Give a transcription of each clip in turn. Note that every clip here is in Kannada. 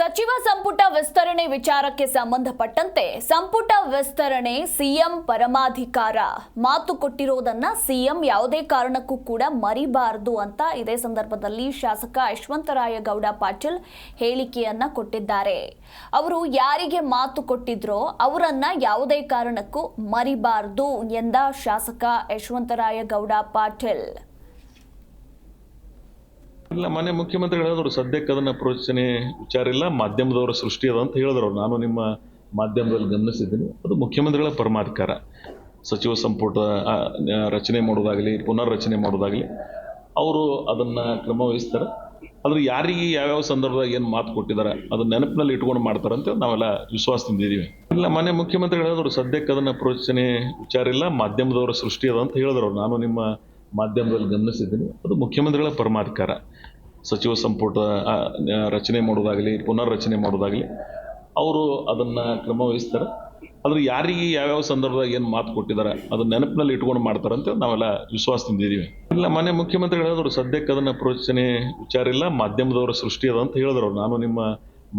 ಸಚಿವ ಸಂಪುಟ ವಿಸ್ತರಣೆ ವಿಚಾರಕ್ಕೆ ಸಂಬಂಧಪಟ್ಟಂತೆ ಸಂಪುಟ ವಿಸ್ತರಣೆ ಸಿಎಂ ಪರಮಾಧಿಕಾರ. ಮಾತು ಕೊಟ್ಟಿರೋದನ್ನ ಸಿಎಂ ಯಾವುದೇ ಕಾರಣಕ್ಕೂ ಕೂಡ ಮರಿಬಾರದು ಅಂತ ಇದೇ ಸಂದರ್ಭದಲ್ಲಿ ಶಾಸಕ ಯಶವಂತರಾಯ ಗೌಡ ಪಾಟೀಲ್ ಹೇಳಿಕೆಯನ್ನ ಕೊಟ್ಟಿದ್ದಾರೆ. ಅವರು ಯಾರಿಗೆ ಮಾತು ಕೊಟ್ಟಿದ್ರೋ ಅವರನ್ನ ಯಾವುದೇ ಕಾರಣಕ್ಕೂ ಮರಿಬಾರದು ಎಂದ ಶಾಸಕ ಯಶವಂತರಾಯ ಗೌಡ ಪಾಟೀಲ್. ಇಲ್ಲ ಮನೆ ಮುಖ್ಯಮಂತ್ರಿಗಳು ಹೇಳಿದ್ರು ಸದ್ಯಕ್ಕೆ ಅದನ್ನು ಪ್ರೋಚನೆ ವಿಚಾರ ಇಲ್ಲ, ಮಾಧ್ಯಮದವರ ಸೃಷ್ಟಿ ಅದ ಅಂತ ಹೇಳಿದ್ರು. ನಾನು ನಿಮ್ಮ ಮಾಧ್ಯಮದಲ್ಲಿ ಗಮನಿಸಿದ್ದೀನಿ ಅದು ಮುಖ್ಯಮಂತ್ರಿಗಳ ಪರಮಾಧಿಕಾರ ಸಚಿವ ಸಂಪುಟ ರಚನೆ ಮಾಡೋದಾಗಲಿ, ಪುನರ್ರಚನೆ ಮಾಡೋದಾಗಲಿ, ಅವರು ಅದನ್ನು ಕ್ರಮ ವಹಿಸ್ತಾರೆ ಆದ್ರೆ ಯಾರಿಗೆ ಯಾವ್ಯಾವ ಸಂದರ್ಭದಾಗ ಏನು ಮಾತು ಕೊಟ್ಟಿದ್ದಾರೆ ಅದನ್ನ ನೆನಪಿನಲ್ಲಿ ಇಟ್ಕೊಂಡು ಮಾಡ್ತಾರೆ ಅಂತ ನಾವೆಲ್ಲ ವಿಶ್ವಾಸದಿಂದ ಇದ್ದೀವಿ ಇಲ್ಲ ಮನೆ ಮುಖ್ಯಮಂತ್ರಿಗಳು ಹೇಳಿದ್ರು ಸದ್ಯಕ್ಕೆ ಅದನ್ನು ಪ್ರೋಚನೆ ವಿಚಾರ ಇಲ್ಲ, ಮಾಧ್ಯಮದವರ ಸೃಷ್ಟಿ ಅದ ಅಂತ ಹೇಳಿದ್ರು. ನಾನು ನಿಮ್ಮ ಮಾಧ್ಯಮದಲ್ಲಿ ಗಮನಿಸಿದ್ದೀನಿ. ಅದು ಮುಖ್ಯಮಂತ್ರಿಗಳ ಪರಮಾಧಿಕಾರ. ಸಚಿವ ಸಂಪುಟ ರಚನೆ ಮಾಡೋದಾಗಲಿ, ಪುನರ್ರಚನೆ ಮಾಡೋದಾಗಲಿ, ಅವರು ಅದನ್ನು ಕ್ರಮ ವಹಿಸ್ತಾರೆ. ಆದ್ರೆ ಯಾರಿಗೆ ಯಾವ್ಯಾವ ಸಂದರ್ಭದಾಗ ಏನು ಮಾತು ಕೊಟ್ಟಿದ್ದಾರೆ ಅದನ್ನ ನೆನಪಿನಲ್ಲಿ ಇಟ್ಕೊಂಡು ಮಾಡ್ತಾರಂತ ನಾವೆಲ್ಲ ವಿಶ್ವಾಸದಿಂದ ಇದ್ದೀವಿ. ಇಲ್ಲ ಮನೆ ಮುಖ್ಯಮಂತ್ರಿಗಳು ಹೇಳಿದ್ರು, ಸದ್ಯಕ್ಕೆ ಅದನ್ನು ಪ್ರೋಚನೆ ವಿಚಾರ ಇಲ್ಲ, ಮಾಧ್ಯಮದವರ ಸೃಷ್ಟಿ ಅದ ಅಂತ ಹೇಳಿದ್ರು. ನಾನು ನಿಮ್ಮ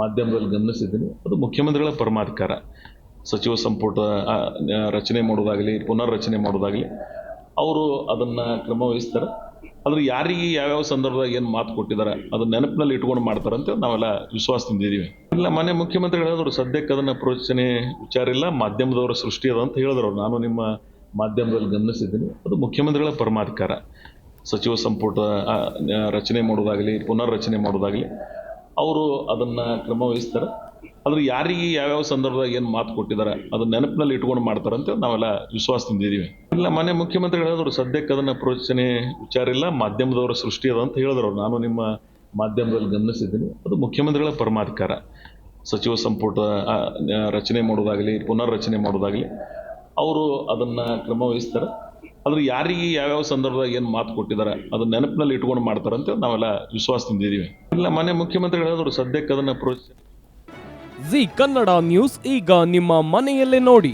ಮಾಧ್ಯಮದಲ್ಲಿ ಗಮನಿಸಿದ್ದೀನಿ. ಅದು ಮುಖ್ಯಮಂತ್ರಿಗಳ ಪರಮಾಧಿಕಾರ. ಸಚಿವ ಸಂಪುಟ ರಚನೆ ಮಾಡೋದಾಗಲಿ, ಪುನರ್ರಚನೆ ಮಾಡೋದಾಗಲಿ ಅವರು ಅದನ್ನು ಕ್ರಮವಹಿಸ್ತಾರೆ ಆದರೆ ಯಾರಿಗೆ ಯಾವ್ಯಾವ ಸಂದರ್ಭದಾಗ ಏನು ಮಾತು ಕೊಟ್ಟಿದ್ದಾರೆ ಅದನ್ನ ನೆನಪಿನಲ್ಲಿ ಇಟ್ಕೊಂಡು ಮಾಡ್ತಾರಂತ ನಾವೆಲ್ಲ ವಿಶ್ವಾಸದಿಂದ ಇದ್ದೀವಿ. ಇಲ್ಲ ಮನೆ ಮುಖ್ಯಮಂತ್ರಿಗಳು ಹೇಳಿದ್ರು, ಸದ್ಯಕ್ಕೆ ಅದನ್ನು ಪ್ರೋಚನೆ ವಿಚಾರ ಇಲ್ಲ, ಮಾಧ್ಯಮದವರ ಸೃಷ್ಟಿ ಅದ ಅಂತ ಹೇಳಿದ್ರು. ನಾನು ನಿಮ್ಮ ಮಾಧ್ಯಮದಲ್ಲಿ ಗಮನಿಸಿದ್ದೀನಿ. ಅದು ಮುಖ್ಯಮಂತ್ರಿಗಳ ಪರಮಾಧಿಕಾರ. ಸಚಿವ ಸಂಪುಟ ರಚನೆ ಮಾಡೋದಾಗಲಿ, ಪುನರ್ರಚನೆ ಮಾಡೋದಾಗಲಿ, ಅವರು ಅದನ್ನು ಕ್ರಮವಹಿಸ್ತಾರೆ ಆದರೆ ಯಾರಿಗೆ ಯಾವ್ಯಾವ ಸಂದರ್ಭದಾಗ ಏನು ಮಾತು ಕೊಟ್ಟಿದ್ದಾರೆ ಅದನ್ನ ನೆನಪಿನಲ್ಲಿ ಇಟ್ಕೊಂಡು ಮಾಡ್ತಾರಂತ ನಾವೆಲ್ಲ ವಿಶ್ವಾಸದಿಂದ ಇದ್ದೀವಿ. ಇಲ್ಲ ಮನೆ ಮುಖ್ಯಮಂತ್ರಿಗಳು ಹೇಳಿದ್ರು ಸದ್ಯಕ್ಕೆ ಅದನ್ನ ಪ್ರೋಚನೆ ವಿಚಾರ ಇಲ್ಲ, ಮಾಧ್ಯಮದವರ ಸೃಷ್ಟಿ ಅದ ಅಂತ ಹೇಳಿದ್ರು. ನಾನು ನಿಮ್ಮ ಮಾಧ್ಯಮದಲ್ಲಿ ಗಮನಿಸಿದ್ದೀನಿ. ಅದು ಮುಖ್ಯಮಂತ್ರಿಗಳ ಪರಮಾಧಿಕಾರ. ಸಚಿವ ಸಂಪುಟ ರಚನೆ ಮಾಡೋದಾಗಲಿ, ಪುನರ್ರಚನೆ ಮಾಡೋದಾಗಲಿ, ಅವರು ಅದನ್ನು ಕ್ರಮ ವಹಿಸ್ತಾರೆ. ಆದ್ರೆ ಯಾರಿಗೆ ಯಾವ್ಯಾವ ಸಂದರ್ಭದಾಗ ಏನು ಮಾತು ಕೊಟ್ಟಿದ್ದಾರೆ ಅದನ್ನ ನೆನಪಿನಲ್ಲಿ ಇಟ್ಕೊಂಡು ಮಾಡ್ತಾರಂತ ನಾವೆಲ್ಲ ವಿಶ್ವಾಸದಿಂದ ತಂದಿದ್ದೀವಿ ಇಲ್ಲ ಮನೆ ಮುಖ್ಯಮಂತ್ರಿಗಳು ಹೇಳಿದ್ರು ಸದ್ಯಕ್ಕೆ ಅದನ್ನ ಪ್ರೋಚನೆ ಜಿ ಕನ್ನಡ ನ್ಯೂಸ್, ಈಗ ನಿಮ್ಮ ಮನೆಯಲ್ಲೇ ನೋಡಿ.